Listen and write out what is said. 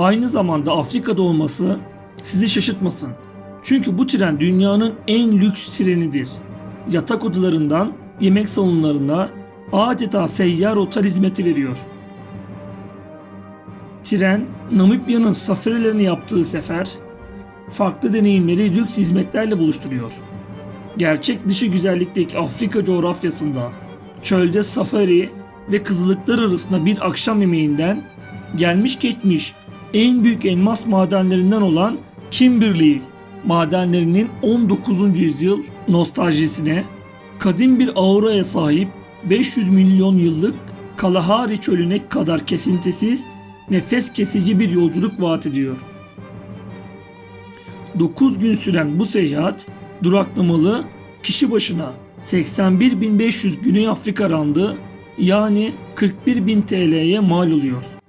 aynı zamanda Afrika'da olması sizi şaşırtmasın. Çünkü bu tren dünyanın en lüks trenidir. Yatak odalarından yemek salonlarına adeta seyyar otel hizmeti veriyor. Tren, Namibya'nın safarilerini yaptığı sefer, farklı deneyimleri lüks hizmetlerle buluşturuyor. Gerçek dışı güzellikteki Afrika coğrafyasında, çölde safari ve kızılıklar arasında bir akşam yemeğinden gelmiş geçmiş en büyük elmas madenlerinden olan Kimberley madenlerinin 19. yüzyıl nostaljisine, kadim bir auraya sahip 500 milyon yıllık Kalahari çölüne kadar kesintisiz, nefes kesici bir yolculuk vaat ediyor. 9 gün süren bu seyahat duraklamalı kişi başına 81.500 Güney Afrika randı yani 41.000 TL'ye mal oluyor.